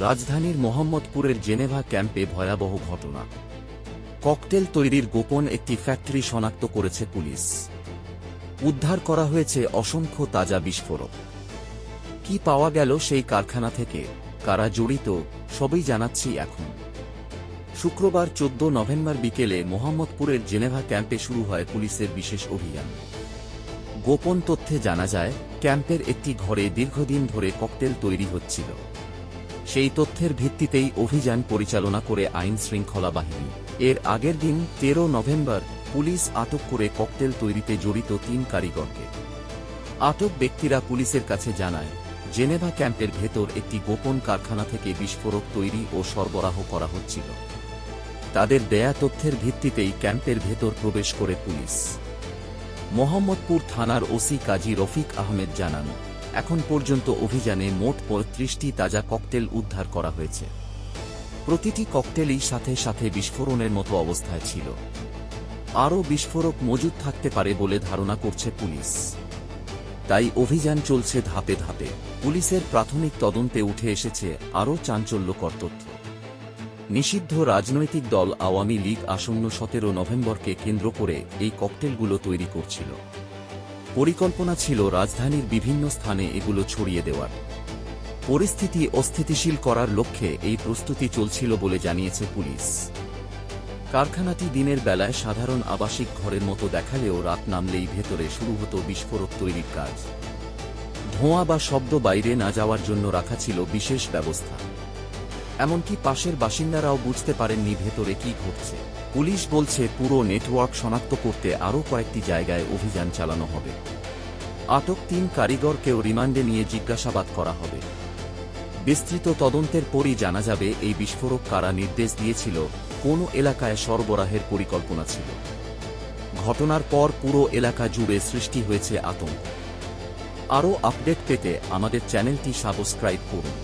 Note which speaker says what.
Speaker 1: রাজধানীর মোহাম্মদপুরের জেনেভা ক্যাম্পে ভয়াবহ ঘটনা। ককটেল তৈরির গোপন একটি ফ্যাক্টরি শনাক্ত করেছে পুলিশ। উদ্ধার করা হয়েছে অসংখ্য তাজা বিস্ফোরক। কি পাওয়া গেল সেই কারখানা থেকে? কারা জড়িত? সবই জানাচ্ছি এখন। শুক্রবার চোদ্দ নভেম্বর বিকেলে মোহাম্মদপুরের জেনেভা ক্যাম্পে শুরু হয় পুলিশের বিশেষ অভিযান। গোপন তথ্যে জানা যায়, ক্যাম্পের একটি ঘরে দীর্ঘদিন ধরে ককটেল তৈরি হচ্ছিল। সেই তথ্যের ভিত্তিতেই অভিযান পরিচালনা করে আইন শৃঙ্খলা বাহিনী। এর আগের দিন তেরো নভেম্বর পুলিশ আটক করে ককটেল তৈরিতে জড়িত তিন কারিগরকে। আটক ব্যক্তিরা পুলিশের কাছে জানায়, জেনেভা ক্যাম্পের ভেতর একটি গোপন কারখানা থেকে বিস্ফোরক তৈরি ও সরবরাহ করা হচ্ছিল। তাদের দেয়া তথ্যের ভিত্তিতেই ক্যাম্পের ভেতর প্রবেশ করে পুলিশ। মোহাম্মদপুর থানার ওসি কাজী রফিক আহমেদ জানান এখন পর্যন্ত অভিযানে মোট পঁয়ত্রিশটি তাজা ককটেল উদ্ধার করা হয়েছে। প্রতিটি ককটেলই সাথে সাথে বিস্ফোরণের মতো অবস্থায় ছিল। আরও বিস্ফোরক মজুদ থাকতে পারে বলে ধারণা করছে পুলিশ। তাই অভিযান চলছে ধাপে ধাপে। পুলিশের প্রাথমিক তদন্তে উঠে এসেছে আরও চাঞ্চল্যকর তথ্য। নিষিদ্ধ রাজনৈতিক দল আওয়ামী লীগ আসন্ন সতেরো নভেম্বরকে কেন্দ্র করে এই ককটেলগুলো তৈরি করছিল। পরিকল্পনা ছিল রাজধানীর বিভিন্ন স্থানে এগুলো ছড়িয়ে দেওয়ার। পরিস্থিতি অস্থিতিশীল করার লক্ষ্যে এই প্রস্তুতি চলছিল বলে জানিয়েছে পুলিশ। কারখানাটি দিনের বেলায় সাধারণ আবাসিক ঘরের মতো দেখালেও রাত নামলেই ভেতরে শুরু হতো বিস্ফোরক তৈরির কাজ। ধোঁয়া বা শব্দ বাইরে না যাওয়ার জন্য রাখা ছিল বিশেষ ব্যবস্থা। এমনকি পাশের বাসিন্দারাও বুঝতে পারেননি ভেতরে কি ঘটছে। পুলিশ বলছে পুরো নেটওয়ার্ক শনাক্ত করতে আরও কয়েকটি জায়গায় অভিযান চালানো হবে। আটক তিন কারিগরকেও রিমান্ডে নিয়ে জিজ্ঞাসাবাদ করা হবে। বিস্তৃত তদন্তের পরই জানা যাবে এই বিস্ফোরক কারা নির্দেশ দিয়েছিল, কোন এলাকায় সরবরাহের পরিকল্পনা ছিল। ঘটনার পর পুরো এলাকা জুড়ে সৃষ্টি হয়েছে আতঙ্ক। আরও আপডেট পেতে আমাদের চ্যানেলটি সাবস্ক্রাইব করুন।